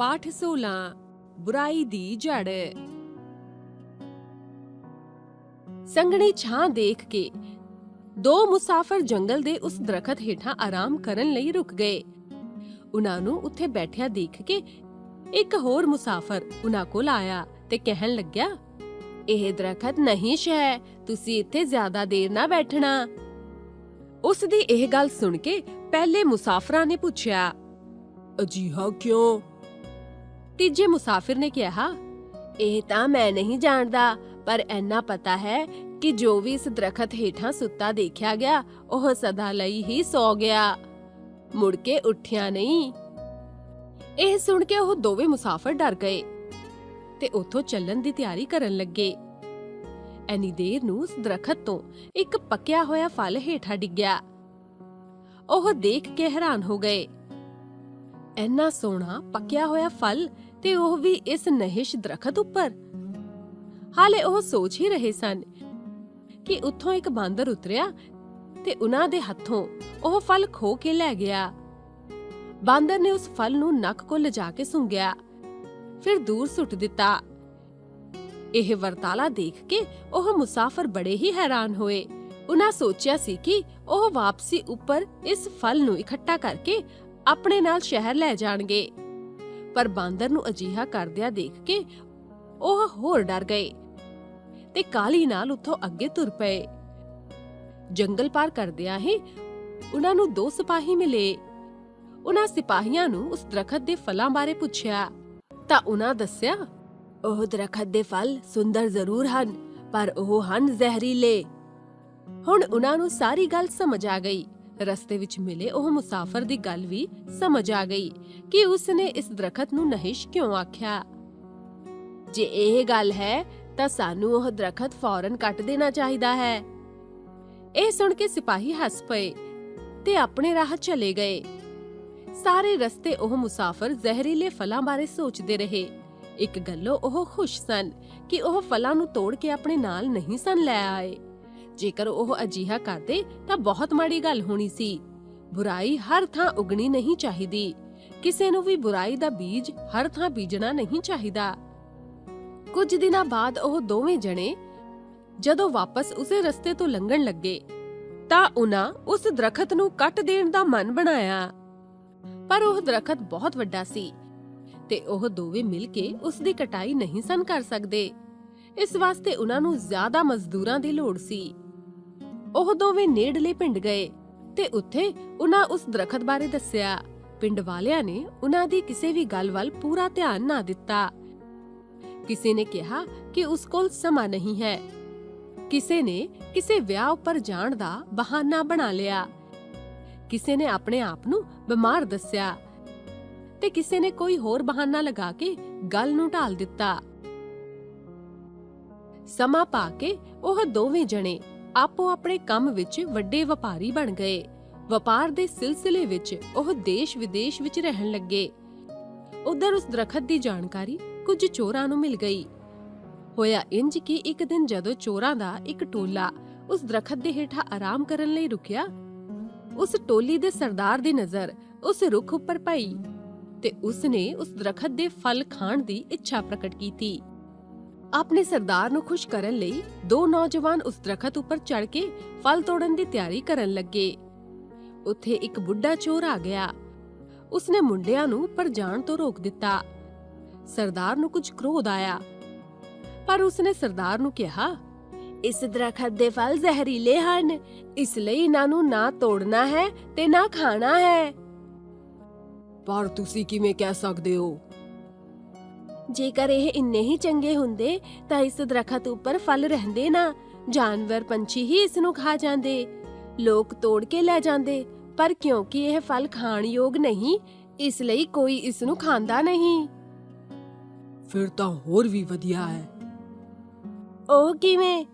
ਪਾਠ 16 ਬੁਰਾਈ ਦੀ ਜੜ। ਸੰਗਣੀ ਛਾਂ ਦੇਖ ਕੇ ਦੋ ਮੁਸਾਫਰ ਜੰਗਲ ਦੇ ਉਸ ਦਰਖਤ ਹੇਠਾਂ ਆਰਾਮ ਕਰਨ ਲਈ ਰੁਕ ਗਏ। ਉਹਨਾਂ ਨੂੰ ਉੱਥੇ ਬੈਠਿਆ ਦੇਖ ਕੇ ਇੱਕ ਹੋਰ ਮੁਸਾਫਰ ਉਹਨਾਂ ਕੋਲ ਆਇਆ ਤੇ ਕਹਿਣ ਲੱਗਿਆ, ਇਹ ਦਰਖਤ ਨਹੀਂ ਹੈ ਤੁਸੀਂ ਇੱਥੇ ਜ਼ਿਆਦਾ ਦੇਰ ਨਾ ਬੈਠਣਾ। ਉਸ ਦੀ ਇਹ ਗੱਲ ਸੁਣ ਕੇ ਪਹਿਲੇ ਮੁਸਾਫਰਾਂ ਨੇ ਪੁੱਛਿਆ, ਅਜੀਹਾ ਕਿਉਂ? ਤੀਜੇ ਮੁਸਾਫਿਰ ਨੇ ਕਿਹਾ, ਇਹ ਤਾਂ ਮੈਂ ਨਹੀਂ ਜਾਣਦਾ, ਪਰ ਐਨਾ ਪਤਾ ਹੈ ਕਿ ਜੋ ਵੀ ਇਸ ਦਰਖਤ ਹੇਠਾਂ ਸੁੱਤਾ ਦੇਖਿਆ ਗਿਆ, ਉਹ ਸਦਾ ਲਈ ਹੀ ਸੌ ਗਿਆ। ਮੁੜ ਕੇ ਉੱਠਿਆ ਨਹੀਂ। ਇਹ ਸੁਣ ਕੇ ਉਹ ਦੋਵੇਂ ਮੁਸਾਫਰ ਡਰ ਗਏ ਤੇ ਉੱਥੋਂ ਚੱਲਣ ਦੀ ਤਿਆਰੀ ਕਰਨ ਲੱਗੇ। ਐਨੀ ਦੇਰ ਨੂੰ ਉਸ ਦਰਖਤ ਤੋਂ ਇੱਕ ਪੱਕਿਆ ਹੋਇਆ ਫਲ ਹੇਠਾਂ ਡਿੱਗਿਆ। ਉਹ ਦੇਖ ਕੇ ਹੈਰਾਨ ਹੋ ਗਏ। ਐਨਾ ਸੋਹਣਾ ਪੱਕਿਆ ਹੋਇਆ ਫਲ ਤੇ ਉਹ ਵੀ ਇਸ ਨਹਿਸ਼ ਦਰਖਤ ਉੱਪਰ। ਹਾਲੇ ਉਹ ਸੋਚ ਹੀ ਰਹੇ ਸਨ ਕਿ ਉੱਥੋਂ ਇੱਕ ਬਾਂਦਰ ਉਤਰਿਆ ਤੇ ਉਹਨਾਂ ਦੇ ਹੱਥੋਂ ਉਹ ਫਲ ਖੋ ਕੇ ਲੈ ਗਿਆ। ਬਾਂਦਰ ਨੇ ਉਸ ਫਲ ਨੂੰ ਨੱਕ ਕੋਲ ਲਿਜਾ ਕੇ ਸੁੰਘਿਆ ਫਿਰ ਦੂਰ ਸੁੱਟ ਦਿੱਤਾ। ਇਹ ਵਰਤਾਲਾ ਦੇਖ ਕੇ ਉਹ ਮੁਸਾਫਰ ਬੜੇ ਹੀ ਹੈਰਾਨ ਹੋਏ। ਉਹਨਾਂ ਸੋਚਿਆ ਸੀ ਕਿ ਉਹ ਵਾਪਸੀ ਉੱਪਰ ਇਸ ਫਲ ਨੂੰ ਇਕੱਠਾ ਕਰਕੇ ਆਪਣੇ ਨਾਲ ਸ਼ਹਿਰ ਲੈ ਜਾਣਗੇ। ਪਰ ਬਾਂਦਰ ਨੂੰ ਅਜੀਹਾ ਕਰਦਿਆਂ ਦੇਖ ਕੇ ਉਹ ਹੋਰ ਡਰ ਗਏ ਤੇ ਕਾਲੀ ਨਾਲ ਉੱਥੋਂ ਅੱਗੇ ਤੁਰ ਪਏ। ਜੰਗਲ ਪਾਰ ਕਰਦਿਆਂ ਹੀ ਉਹਨਾਂ ਨੂੰ ਦੋ ਸਿਪਾਹੀ ਮਿਲੇ। ਉਹਨਾਂ ਸਿਪਾਹੀਆਂ ਨੂੰ ਉਸ ਦਰਖਤ ਦੇ ਫਲਾਂ ਬਾਰੇ ਪੁੱਛਿਆ। ਤਾਂ ਉਹਨਾਂ ਦੱਸਿਆ, ਉਹ ਦਰਖਤ ਦੇ ਫਲ ਸੁੰਦਰ ਜ਼ਰੂਰ ਹਨ, ਪਰ ਉਹ ਹਨ ਜ਼ਹਿਰੀਲੇ। ਹੁਣ ਉਹਨਾਂ ਨੂੰ ਸਾਰੀ ਗੱਲ ਸਮਝ ਆ ਗਈ। ਰਸਤੇ ਵਿੱਚ ਮਿਲੇ, ਉਹ ਮੁਸਾਫਰ ਦੀ ਗੱਲ ਵੀ ਸਮਝ ਆ ਗਈ ਕਿ ਉਸਨੇ ਇਸ ਦਰਖਤ ਨੂੰ ਨਹਿਸ਼ ਕਿਉਂ ਆਖਿਆ? ਜੇ ਇਹ ਗੱਲ ਹੈ, ਤਾਂ ਸਾਨੂੰ ਉਹ ਦਰਖਤ ਫੌਰਨ ਕੱਟ ਦੇਣਾ ਚਾਹੀਦਾ ਹੈ। ਇਹ ਸੁਣ ਕੇ ਸਿਪਾਹੀ ਹੱਸ ਪਏ ਤੇ ਆਪਣੇ ਰਾਹ ਚਲੇ ਗਏ। ਸਾਰੇ ਰਸਤੇ ਉਹ ਮੁਸਾਫਰ ਜ਼ਹਿਰੀਲੇ ਫਲਾਂ ਬਾਰੇ ਸੋਚਦੇ ਰਹੇ। ਇੱਕ ਗੱਲੋਂ ਉਹ ਖੁਸ਼ ਸਨ ਕਿ ਉਹ ਫਲਾਂ ਨੂੰ ਤੋੜ ਕੇ ਆਪਣੇ ਨਾਲ ਨਹੀਂ ਸਨ ਲੈ ਆਏ। ਜੇਕਰ ਉਹ ਅਜੀਹਾ ਕਰਦੇ ਤਾਂ ਬਹੁਤ ਮਾੜੀ ਗੱਲ ਹੋਣੀ ਸੀ। ਬੁਰਾਈ ਹਰ ਥਾਂ ਉਗਣੀ ਨਹੀਂ ਚਾਹੀਦੀ। ਕਿਸੇ ਨੂੰ ਵੀ ਬੁਰਾਈ ਦਾ ਬੀਜ ਹਰ ਥਾਂ ਬੀਜਣਾ ਨਹੀਂ ਚਾਹੀਦਾ। ਕੁਝ ਦਿਨਾਂ ਬਾਅਦ ਉਹ ਦੋਵੇਂ ਜਣੇ ਜਦੋਂ ਵਾਪਸ ਉਸੇ ਰਸਤੇ ਤੋਂ ਲੰਘਣ ਲੱਗੇ, ਤਾਂ ਉਹਨਾਂ ਉਸ ਦਰਖਤ ਨੂੰ ਕੱਟ ਦੇਣ ਦਾ ਮਨ ਬਣਾਇਆ। ਪਰ ਉਹ ਦਰਖਤ ਬਹੁਤ ਵੱਡਾ ਸੀ ਤੇ ਉਹ ਦੋਵੇਂ ਮਿਲ ਕੇ ਉਸ ਦੀ ਕਟਾਈ ਨਹੀਂ ਸਨ ਕਰ ਸਕਦੇ। ਇਸ ਵਾਸਤੇ ਉਹਨਾਂ ਨੂੰ ਜ਼ਿਆਦਾ ਮਜ਼ਦੂਰਾਂ ਦੀ ਲੋੜ ਸੀ। ਉਹ ਦੋਵੇਂ ਨੇੜਲੇ ਪਿੰਡ ਗਏ ਤੇ ਉੱਥੇ ਉਹਨਾਂ ਉਸ ਦਰਖਤ ਬਾਰੇ ਦੱਸਿਆ। ਪਿੰਡ ਵਾਲਿਆਂ ਨੇ ਉਹਨਾਂ ਦੀ ਕਿਸੇ ਵੀ ਗੱਲ ਵੱਲ ਪੂਰਾ ਧਿਆਨ ਨਾ ਦਿੱਤਾ। ਕਿਸੇ ਨੇ ਕਿਹਾ ਕਿ ਉਸ ਕੋਲ ਸਮਾਂ ਨਹੀਂ ਹੈ। ਕਿਸੇ ਨੇ ਕਿਸੇ ਵਿਆਹ ਉੱਪਰ ਜਾਣ ਦਾ ਬਹਾਨਾ ਬਣਾ ਲਿਆ। ਕਿਸੇ ਨੇ ਆਪਣੇ ਆਪ ਨੂੰ ਬਿਮਾਰ ਦੱਸਿਆ ਤੇ ਕਿਸੇ ਨੇ ਕੋਈ ਹੋਰ ਬਹਾਨਾ ਲਗਾ ਕੇ ਗੱਲ ਨੂੰ ਢਾਲ ਦਿੱਤਾ। ਸਮਾਂ ਪਾ ਕੇ ਉਹ ਦੋਵੇਂ ਜਣੇ ਆਪੋ ਆਪਣੇ ਕੰਮ ਵਿੱਚ ਵੱਡੇ ਵਪਾਰੀ ਬਣ ਗਏ। ਵਪਾਰ ਦੇ ਸਿਲਸਿਲੇ ਵਿੱਚ ਉਹ ਦੇਸ਼ ਵਿਦੇਸ਼ ਵਿੱਚ ਰਹਿਣ ਲੱਗੇ। ਉਧਰ ਉਸ ਦਰਖਤ ਦੀ ਜਾਣਕਾਰੀ ਕੁਝ ਚੋਰਾਂ ਨੂੰ ਮਿਲ ਗਈ। ਹੋਇਆ ਇੰਜ ਕਿ ਇੱਕ ਦਿਨ ਜਦੋਂ ਚੋਰਾਂ ਦਾ ਇੱਕ ਟੋਲਾ ਉਸ ਦਰਖਤ ਦੇ ਹੇਠਾਂ ਆਰਾਮ ਕਰਨ ਲਈ ਰੁਕਿਆ, ਉਸ ਟੋਲੀ ਦੇ ਸਰਦਾਰ ਦੀ ਨਜ਼ਰ ਉਸ ਰੁੱਖ ਉੱਪਰ ਪਈ ਤੇ ਉਸਨੇ ਉਸ ਦਰਖਤ ਦੇ ਫਲ ਖਾਣ ਦੀ ਇੱਛਾ ਪ੍ਰਗਟ ਕੀਤੀ। ਆਪਣੇ ਸਰਦਾਰ ਨੂੰ ਖੁਸ਼ ਕਰਨ ਲਈ ਦੋ ਨੌਜਵਾਨ ਉਸ ਦਰਖਤ ਉੱਪਰ ਚੜ ਕੇ ਫਲ ਤੋੜਨ ਦੀ ਤਿਆਰੀ ਕਰਨ ਲੱਗੇ। ਉੱਥੇ ਇੱਕ ਬੁੱਢਾ ਚੋਰ ਆ ਗਿਆ। ਉਸਨੇ ਮੁੰਡਿਆਂ ਨੂੰ ਉੱਪਰ ਜਾਣ ਤੋਂ ਰੋਕ ਦਿੱਤਾ। ਸਰਦਾਰ ਨੂੰ ਕੁਝ ਕ੍ਰੋਧ ਆਇਆ। ਪਰ ਉਸਨੇ ਸਰਦਾਰ ਨੂੰ ਕਿਹਾ, ਇਸ ਦਰਖਤ ਦੇ ਫਲ ਜ਼ਹਿਰੀਲੇ ਹਨ। ਇਸ ਲਈ ਇਹਨਾਂ ਨੂੰ ਨਾ ਤੋੜਨਾ ਹੈ ਤੇ ਨਾ ਖਾਣਾ ਹੈ। ਪਰ ਤੁਸੀਂ ਕਿਵੇਂ ਕਹਿ ਸਕਦੇ ਹੋ? ਜੇਕਰ ਇਹ ਇੰਨੇ ਹੀ ਚੰਗੇ ਹੁੰਦੇ ਤਾਂ ਇਸ ਦਰਖਤ ਉੱਪਰ ਫਲ ਰਹਿੰਦੇ ਨਾ। ਜਾਨਵਰ ਪੰਛੀ ਹੀ ਇਸ ਨੂੰ ਖਾ ਜਾਂਦੇ। ਲੋਕ ਤੋੜ ਕੇ ਲੈ ਜਾਂਦੇ ਪਰ ਕਿਉਂਕਿ ਇਹ ਫਲ ਖਾਣ ਯੋਗ ਨਹੀਂ ਇਸ ਲਈ ਕੋਈ ਇਸ ਨੂੰ ਖਾਂਦਾ ਨਹੀਂ। ਫਿਰ ਤਾਂ ਹੋਰ ਵੀ ਵਧੀਆ ਹੈ। ਉਹ ਕਿਵੇਂ?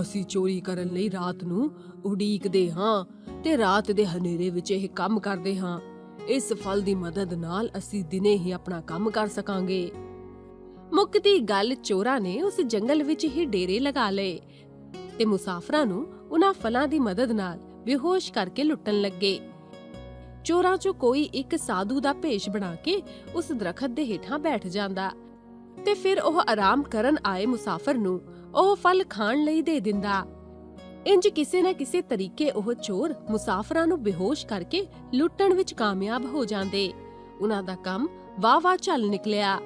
ਅਸੀਂ ਚੋਰੀ ਕਰਨ ਲਈ ਰਾਤ ਨੂੰ ਉਡੀਕਦੇ ਹਾਂ ਤੇ ਰਾਤ ਦੇ ਹਨੇਰੇ ਵਿੱਚ ਇਹ ਕੰਮ ਕਰਦੇ ਹਾਂ। ਇਸ ਫਲ ਦੀ ਮਦਦ ਨਾਲ ਅਸੀਂ ਦਿਨੇ ਹੀ ਆਪਣਾ ਕੰਮ ਕਰ ਸਕਾਂਗੇ। ਮੁੱਕਦੀ ਗੱਲ ਚੋਰਾਂ ਨੇ ਉਸ ਜੰਗਲ ਵਿੱਚ ਹੀ ਡੇਰੇ ਲਗਾ ਲਏ ਤੇ ਮੁਸਾਫਰਾਂ ਨੂੰ ਉਹਨਾਂ ਫਲਾਂ ਦੀ ਮਦਦ ਨਾਲ ਬੇਹੋਸ਼ ਕਰਕੇ ਲੁੱਟਣ ਲੱਗੇ। ਚੋਰਾਂ 'ਚੋਂ ਕੋਈ ਇੱਕ ਸਾਧੂ ਦਾ ਭੇਸ਼ ਬਣਾ ਕੇ ਉਸ ਦਰਖਤ ਦੇ ਹੇਠਾਂ ਬੈਠ ਜਾਂਦਾ ਤੇ ਫਿਰ ਉਹ ਆਰਾਮ ਕਰਨ ਆਏ ਮੁਸਾਫਰ ਨੂੰ ਉਹ ਫਲ ਖਾਣ ਲਈ ਦੇ ਦਿੰਦਾ। ਇੰਜ ਕਿਸੇ ਨਾ ਕਿਸੇ ਤਰੀਕੇ ਉਹ ਚੋਰ ਮੁਸਾਫਰਾਂ ਨੂੰ ਬੇਹੋਸ਼ ਕਰਕੇ ਲੁੱਟਣ ਵਿੱਚ ਕਾਮਯਾਬ ਹੋ ਜਾਂਦੇ। ਉਹਨਾਂ ਦਾ ਕੰਮ ਵਾਹ-ਵਾਹ ਚੱਲ ਨਿਕਲਿਆ।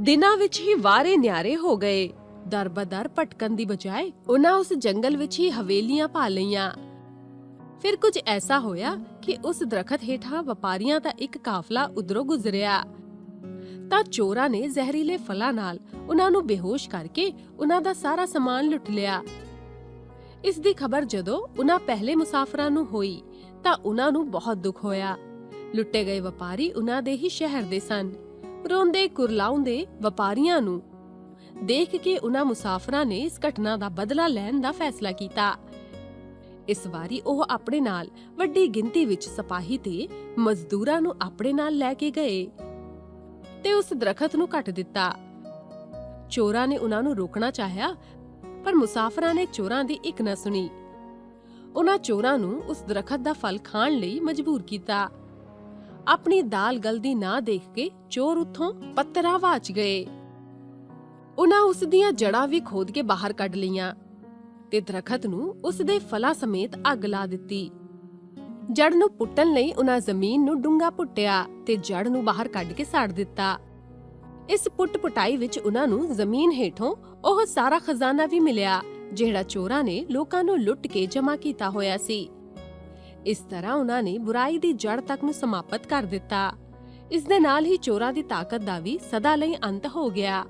ਦਿਨਾਂ ਵਿੱਚ ਹੀ ਵਾਰੇ ਨਿਆਰੇ ਹੋ ਗਏ। ਦਰਬਦਰ ਭਟਕਣ ਦੀ ਬਜਾਏ ਉਹਨਾਂ ਉਸ ਜੰਗਲ ਵਿੱਚ ਹੀ ਹਵੇਲੀਆਂ ਪਾ ਲਈਆਂ। ਫਿਰ ਕੁਝ ਐਸਾ ਹੋਇਆ ਕਿ ਉਸ ਦਰਖਤ ਹੇਠਾਂ ਵਪਾਰੀਆਂ ਦਾ ਇੱਕ ਕਾਫਲਾ ਉਧਰੋਂ ਗੁਜ਼ਰਿਆ। ਤਾਂ ਚੋਰਾਂ ਨੇ ਜ਼ਹਿਰੀਲੇ ਫਲਾਂ ਨਾਲ ਉਹਨਾਂ ਨੂੰ ਬੇਹੋਸ਼ ਕਰਕੇ ਉਹਨਾਂ ਦਾ ਸਾਰਾ ਸਮਾਨ ਲੁੱਟ ਲਿਆ। ਇਸ ਦੀ ਖਬਰ ਜਦੋਂ ਉਹਨਾਂ ਪਹਿਲੇ ਮੁਸਾਫਰਾਂ ਨੂੰ ਹੋਈ, ਤਾਂ ਉਹਨਾਂ ਨੂੰ ਬਹੁਤ ਦੁੱਖ ਹੋਇਆ। ਲੁੱਟੇ ਗਏ ਵਪਾਰੀ ਉਹਨਾਂ ਦੇ ਹੀ ਸ਼ਹਿਰ ਦੇ ਸਨ। ਰੋਂਦੇ ਕੁਰਲਾਉਂਦੇ ਵਪਾਰੀਆਂ ਨੂੰ। ਦੇਖ ਕੇ ਉਹਨਾਂ ਮੁਸਾਫਰਾਂ ਨੇ ਇਸ ਘਟਨਾ ਦਾ ਬਦਲਾ ਲੈਣ ਦਾ ਫੈਸਲਾ ਕੀਤਾ। ਇਸ ਵਾਰੀ ਉਹ ਆਪਣੇ ਨਾਲ ਵੱਡੀ ਗਿਣਤੀ ਵਿੱਚ ਸਿਪਾਹੀ ਤੇ ਮਜ਼ਦੂਰਾਂ ਨੂੰ ਆਪਣੇ ਨਾਲ ਲੈ ਕੇ ਗਏ ਤੇ ਉਸ ਦਰਖਤ ਨੂੰ ਕੱਟ ਦਿੱਤਾ। ਚੋਰਾਂ ਨੇ ਉਹਨਾਂ ਨੂੰ ਰੋਕਣਾ ਚਾਹਿਆ ਪਰ ਮੁਸਾਫਰਾਂ ਨੇ ਚੋਰਾਂ ਦੀ ਇੱਕ ਨਾ ਸੁਣੀ। ਉਹਨਾਂ ਚੋਰਾਂ ਨੂੰ ਉਸ ਦਰਖਤ ਦਾ ਫਲ ਖਾਣ ਲਈ ਮਜਬੂਰ ਕੀਤਾ। ਆਪਣੀ ਦਾਲ ਗਲਦੀ ਨਾ ਦੇਖ ਕੇ ਚੋਰ ਉੱਥੋਂ ਪੱਤਰਾ ਵਾਚ ਗਏ। ਉਹਨਾਂ ਉਸ ਦੀਆਂ ਜੜਾਂ ਵੀ ਖੋਦ ਕੇ ਬਾਹਰ ਕੱਢ ਲਈਆਂ ਤੇ ਦਰਖਤ ਨੂੰ ਉਸ ਦੇ ਫਲਾਂ ਸਮੇਤ ਅੱਗ ਲਾ ਦਿੱਤੀ। ਜੜ ਨੂੰ ਪੁੱਟਣ ਲਈ ਉਹਨਾਂ ਜ਼ਮੀਨ ਨੂੰ ਡੂੰਗਾ ਪੁੱਟਿਆ ਤੇ ਜੜ ਨੂੰ ਬਾਹਰ ਕੱਢ ਕੇ ਸਾੜ ਦਿੱਤਾ। ਇਸ ਪੁੱਟ ਪੁਟਾਈ ਵਿੱਚ ਉਹਨਾਂ ਨੂੰ ਜ਼ਮੀਨ ਹੇਠੋਂ ਉਹ ਸਾਰਾ ਖਜ਼ਾਨਾ ਵੀ ਮਿਲਿਆ, ਜਿਹੜਾ ਚੋਰਾਂ ਨੇ ਲੋਕਾਂ ਨੂੰ ਲੁੱਟ ਕੇ ਜਮ੍ਹਾਂ ਕੀਤਾ ਹੋਇਆ ਸੀ। ਇਸ ਤਰ੍ਹਾਂ ਉਹਨਾਂ ਨੇ ਬੁਰਾਈ ਦੀ ਜੜ ਤੱਕ ਨੂੰ ਸਮਾਪਤ ਕਰ ਦਿੱਤਾ। ਇਸ ਦੇ ਨਾਲ ਹੀ ਚੋਰਾਂ ਦੀ ਤਾਕਤ ਦਾ ਵੀ ਸਦਾ ਲਈ ਅੰਤ ਹੋ ਗਿਆ।